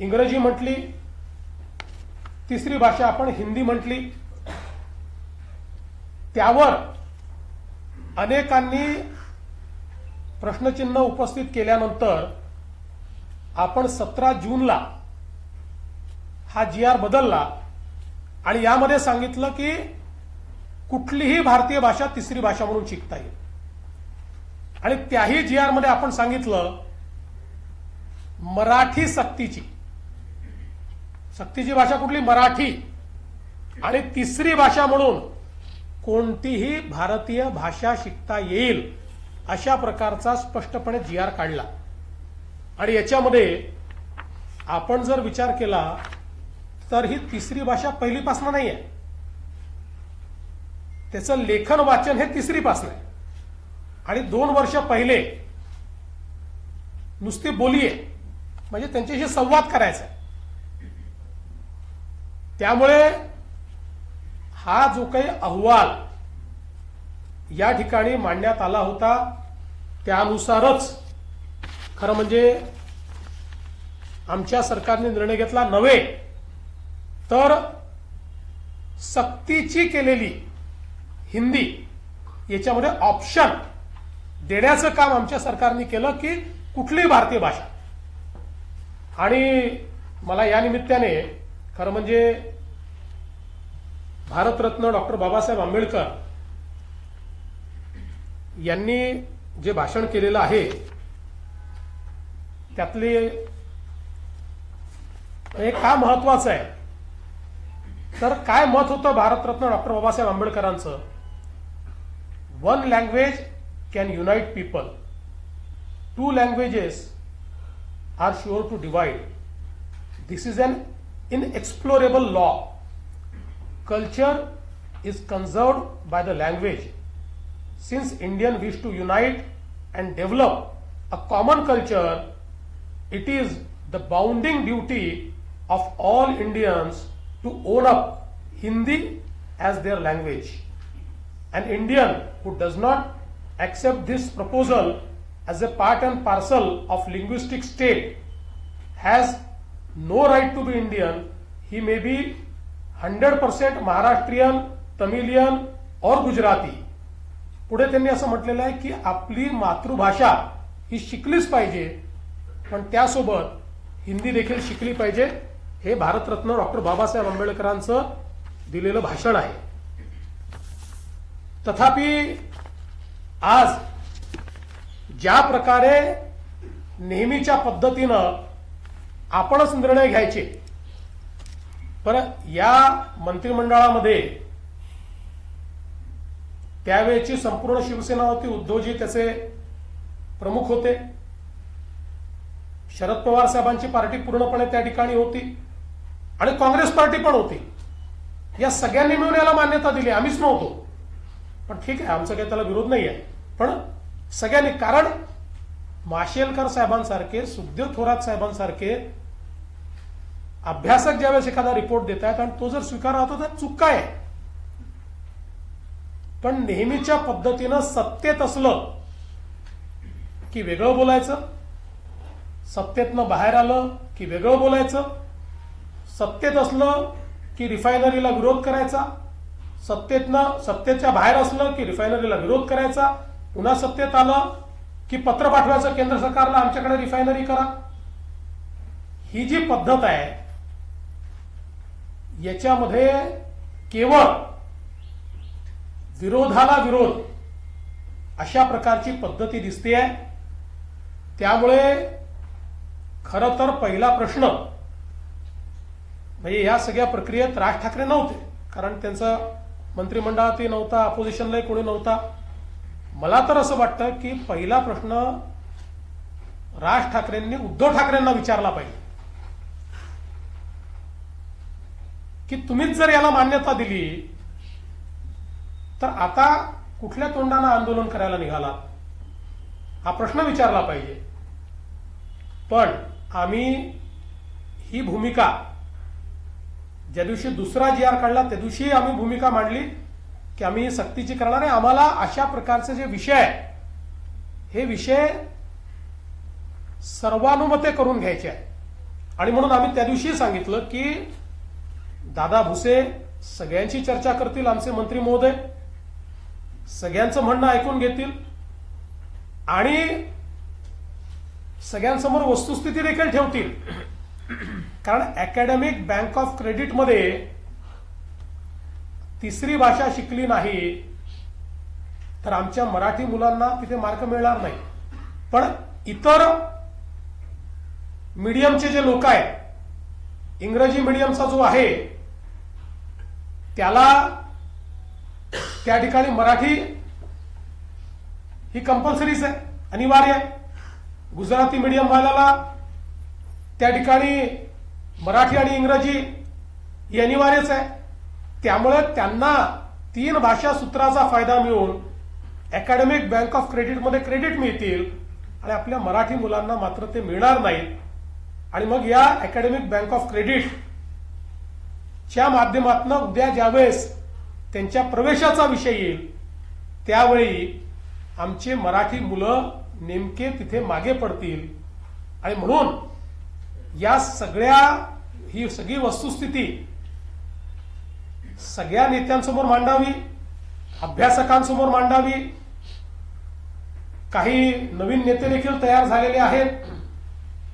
इंग्रजी म्हटली तिसरी भाषा आपण हिंदी म्हटली. त्यावर अनेकांनी प्रश्नचिन्ह उपस्थित केल्यानंतर आपण सतरा जूनला हा जी आर बदलला आणि यामध्ये सांगितलं की कुठलीही भारतीय भाषा तिसरी भाषा म्हणून शिकता येईल. आणि त्याही जी आरमध्ये आपण सांगितलं मराठी सक्तीची. सक्तीची भाषा कुठली? मराठी. आणि तिसरी भाषा म्हणून कोणतीही भारतीय भाषा शिकता येईल अशा प्रकारचा स्पष्टपणे जी आर काढला. आणि याच्यामध्ये आपण जर विचार केला तर ही तिसरी भाषा पहिलीपासून नाही आहे त्याचं लेखन वाचन हे तिसरीपासून आहे. आणि दोन वर्ष पहिले नुसती बोली आहे म्हणजे त्यांच्याशी संवाद करायचा आहे. त्यामुळे हा जो काही अहवाल या ठिकाणी मांडण्यात आला होता त्यानुसारच खरं म्हणजे आमच्या सरकारने निर्णय घेतला नव्हे तर सक्तीची केलेली हिंदी याच्यामध्ये ऑप्शन देण्याचं काम आमच्या सरकारने केलं की कुठलीही भारतीय भाषा. आणि मला या निमित्ताने खरं म्हणजे भारतरत्न डॉक्टर बाबासाहेब आंबेडकर यांनी जे भाषण केलेलं आहे त्यातले हे का महत्वाचं आहे? तर काय मत होतं Bharat Ratna doctor Babasaheb आंबेडकरांचं? One language can unite people two languages are sure to divide this is an inexplorable law culture is conserved by the language. Since Indian wish to unite and develop a common culture, it is the bounding duty of all Indians to own up Hindi as their language. An Indian who does not accept this proposal as a part and parcel of linguistic state has no right to be Indian. He may be hundred percent Maharashtrian Tamilian और गुजराती. पुढे त्यांनी असं म्हटलेलं आहे की आपली मातृभाषा ही शिकलीच पाहिजे पण त्यासोबत हिंदी देखील शिकली पाहिजे हे भारतरत्न डॉक्टर बाबासाहेब आंबेडकरांचं दिलेलं भाषण आहे. तथापि आज ज्या प्रकारे नेहमीच्या पद्धतीनं आपणच निर्णय घ्यायचे पण या मंत्रिमंडळामध्ये त्यावेळेची संपूर्ण शिवसेना होती उद्धवजी त्याचे प्रमुख होते. शरद पवार साहेबांची पार्टी पूर्णपणे त्या ठिकाणी होती आणि काँग्रेस पार्टी पण होती. या सगळ्यांनी मिळून याला मान्यता दिली. आम्हीच नव्हतो. पण ठीक आहे आमचा काही त्याला विरोध नाही आहे पण सगळ्यांनी कारण माशेलकर साहेबांसारखे सुखदेव थोरात साहेबांसारखे अभ्यासक ज्यावेळेस एखादा रिपोर्ट देत आहेत आणि तो जर स्वीकारला होता तर चूक काय आहे पण नेहमीच्या पद्धतीनं सत्तेत असलं की वेगळं बोलायचं सत्तेतनं बाहेर आलं की वेगळं बोलायचं सत्तेत असलं की रिफायनरीला विरोध करायचा सत्तेतनं सत्तेच्या बाहेर असलं की रिफायनरीला विरोध करायचा पुन्हा सत्तेत आलं की पत्र पाठवायचं केंद्र सरकारला आमच्याकडे रिफायनरी करा. ही जी पद्धत आहे याच्यामध्ये केवळ विरोधाला विरोध अशा प्रकारची पद्धती दिसते आहे त्यामुळे खरं तर पहिला प्रश्न म्हणजे या सगळ्या प्रक्रियेत राज ठाकरे नव्हते कारण त्यांचं मंत्रिमंडळातही नव्हता अपोजिशनलाही कोणी नव्हता. मला तर असं वाटतं की पहिला प्रश्न राज ठाकरेंनी उद्धव ठाकरेंना विचारला पाहिजे. की तुम्हीच जर याला मान्यता दिली तर आता कुठल्या तोंडानं आंदोलन करायला निघाला हा प्रश्न विचारला पाहिजे. पण आम्ही ही भूमिका ज्या दिवशी दुसरा जी आर काढला त्या दिवशी आम्ही भूमिका मांडली की आम्ही सक्तीची करणार आहे. आम्हाला अशा प्रकारचे जे विषय आहे हे विषय सर्वानुमते करून घ्यायचे आहे आणि म्हणून आम्ही त्या दिवशी सांगितलं की दादा भुसे सगळ्यांशी चर्चा करतील आमचे मंत्री महोदय. सगळ्यांचं म्हणणं ऐकून घेतील. आणि सगळ्यांसमोर वस्तुस्थिती देखील ठेवतील. कारण अकॅडमिक बँक ऑफ क्रेडिटमध्ये तिसरी भाषा शिकली नाही तर आमच्या मराठी मुलांना तिथे मार्क मिळणार नाही. पण इतर मीडियमचे जे लोक आहेत इंग्रजी मीडियमचा जो आहे त्याला त्या ठिकाणी मराठी ही कंपल्सरीच आहे अनिवार्य आहे. गुजराती मीडियम वाल्याला त्या ठिकाणी मराठी आणि इंग्रजी ही अनिवार्यच आहे. त्यामुळे त्यांना तीन भाषा सूत्राचा फायदा मिळून अकॅडमिक बँक ऑफ क्रेडिटमध्ये क्रेडिट मिळतील आणि आपल्या मराठी मुलांना मात्र ते मिळणार नाहीत. आणि मग या अकॅडमिक बँक ऑफ क्रेडिट च्या माध्यमातून उद्या ज्यावेळेस त्यांच्या प्रवेशाचा विषय येईल त्यावेळी आमचे मराठी मुलं नेमके तिथे मागे पडतील. आणि म्हणून या सगळ्या ही सगळी वस्तुस्थिती सगळ्या नेत्यांसमोर मांडावी अभ्यासकांसमोर मांडावी. काही नवीन नेते देखील तयार झालेले आहेत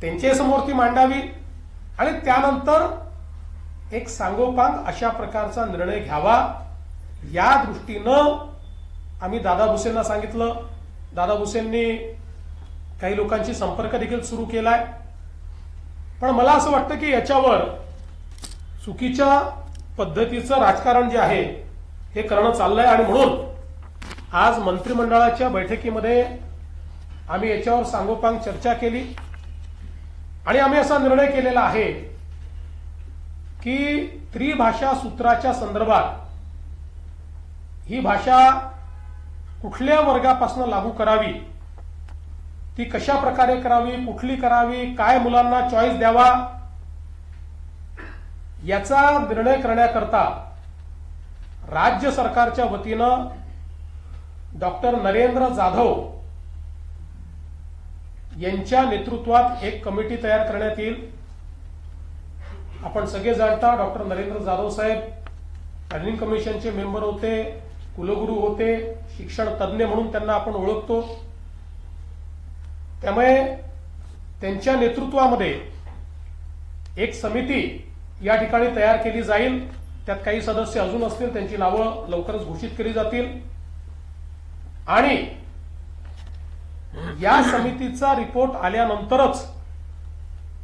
त्यांच्यासमोर ती मांडावी. आणि त्यानंतर एक सांगोपांग अशा प्रकारचा निर्णय घ्यावा. या दृष्टीनं आम्ही दादा भुसेंना सांगितलं. दादा भुसेंनी काही लोकांशी संपर्क देखील सुरू केलाय. पण मला असं वाटतं की याच्यावर चुकीच्या पद्धतीचं राजकारण जे आहे हे करणं चाललंय आणि म्हणून आज मंत्रिमंडळाच्या बैठकीमध्ये आम्ही याच्यावर सांगोपांग चर्चा केली. आणि आम्ही असा निर्णय केलेला आहे की त्रिभाषा सूत्राच्या संदर्भात ही भाषा कुठल्या वर्गापासून लागू करावी? ती कशा प्रकारे करावी? कुठली करावी? काय मुलांना चॉईस द्यावा? याचा निर्णय करण्याकरता राज्य सरकारच्या वतीनं डॉक्टर नरेंद्र जाधव यांच्या नेतृत्वात एक कमिटी तयार करण्यात येईल. आपण सगळे जाणता डॉक्टर नरेंद्र जाधव साहेब प्लॅनिंग कमिशनचे मेंबर होते कुलगुरू होते शिक्षण तज्ज्ञ म्हणून त्यांना आपण ओळखतो. त्यामुळे त्यांच्या नेतृत्वामध्ये एक समिती या ठिकाणी तयार केली जाईल. त्यात काही सदस्य अजून असतील त्यांची नावं लवकरच घोषित केली जातील. आणि या समितीचा रिपोर्ट आल्यानंतरच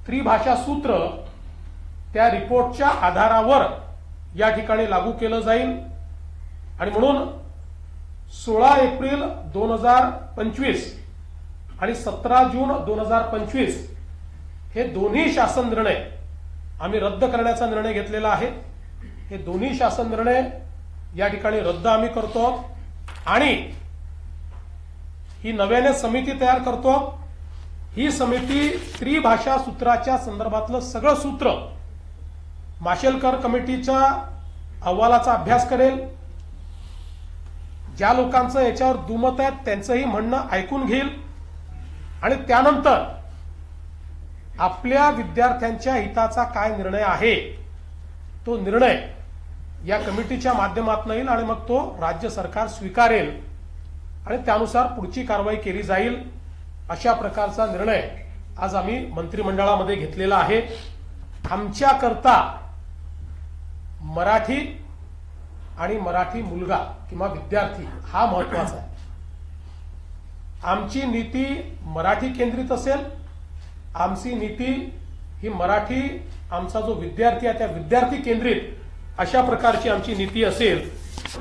त्रिभाषा सूत्र त्या रिपोर्टच्या आधारावर या ठिकाणी लागू केलं जाईल. आणि म्हणून सोळा एप्रिल दोन हजार पंचवीस आणि सतरा जून दोन हजार पंचवीस हे दोन्ही शासन निर्णय आम्ही रद्द करण्याचा निर्णय घेतलेला आहे. हे दोन्ही शासन निर्णय या ठिकाणी रद्द आम्ही करतो आणि ही नव्याने समिती तयार करतो. ही समिती त्रिभाषा सूत्राच्या संदर्भातलं सगळं सूत्र माशेलकर कमिटीच्या अहवालाचा अभ्यास करेल. ज्या लोकांचं याच्यावर दुमत आहे त्यांचंही म्हणणं ऐकून घेईल. आणि त्यानंतर आपल्या विद्यार्थ्यांच्या हिताचा काय निर्णय आहे तो निर्णय या कमिटीच्या माध्यमातून येईल आणि मग तो राज्य सरकार स्वीकारेल. आणि त्यानुसार पुढची कारवाई केली जाईल अशा प्रकारचा निर्णय आज आम्ही मंत्रिमंडळामध्ये घेतलेला आहे. आमच्याकरता मराठी आणि मराठी मुलगा किंवा विद्यार्थी हा महत्त्वाचा आहे. आमची नीती मराठी केंद्रित असेल आमची नीती ही मराठी आमचा जो विद्यार्थी आहे त्या विद्यार्थी केंद्रित अशा प्रकारची आमची नीती असेल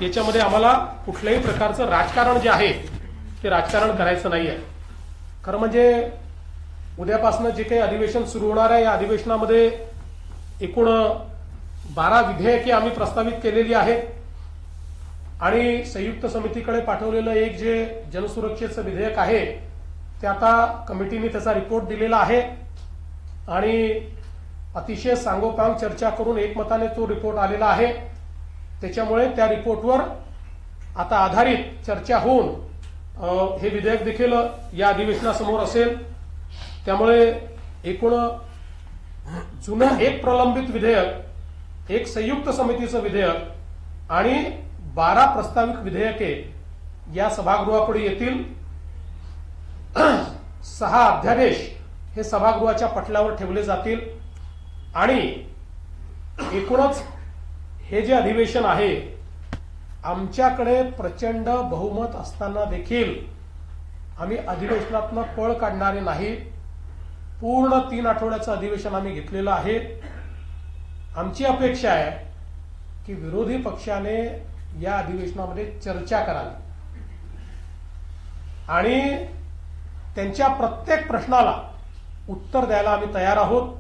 याच्यामध्ये आम्हाला कुठल्याही प्रकारचं राजकारण जे आहे ते राजकारण करायचं नाही आहे खरं म्हणजे उद्यापासून जे काही अधिवेशन सुरू होणार आहे या अधिवेशनामध्ये एकूण बारा विधेयके आम्ही प्रस्तावित केलेली आहेत. आणि संयुक्त समितीकडे पाठवलेलं एक जे जनसुरक्षेचं विधेयक आहे ते आता कमिटीने त्याचा रिपोर्ट दिलेला आहे. आणि अतिशय सांगोपांग चर्चा करून एकमताने तो रिपोर्ट आलेला आहे. त्याच्यामुळे त्या रिपोर्टवर आता आधारित चर्चा होऊन हे विधेयक देखील या अधिवेशनासमोर असेल. त्यामुळे एकूण जुनं एक प्रलंबित विधेयक एक संयुक्त समितीचं विधेयक आणि बारा प्रस्तावित विधेयके या सभागृहापुढे येतील. सहा अध्यादेश हे सभागृहाच्या पटलावर ठेवले जातील. आणि एकूणच हे जे अधिवेशन आहे आमच्याकडे प्रचंड बहुमत असताना देखील आम्ही अधिवेशनातनं पळ काढणारे नाही. पूर्ण तीन आठवड्याचं अधिवेशन आम्ही घेतलेलं आहे. आमची अपेक्षा आहे की विरोधी पक्षाने या अधिवेशनामध्ये चर्चा करावी. आणि त्यांच्या प्रत्येक प्रश्नाला उत्तर द्यायला आम्ही तयार आहोत.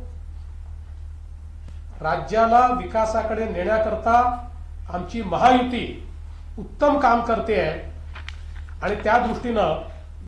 राज्याला विकासाकडे नेण्याकरता आमची महायुती उत्तम काम करते आहे. आणि त्या दृष्टीनं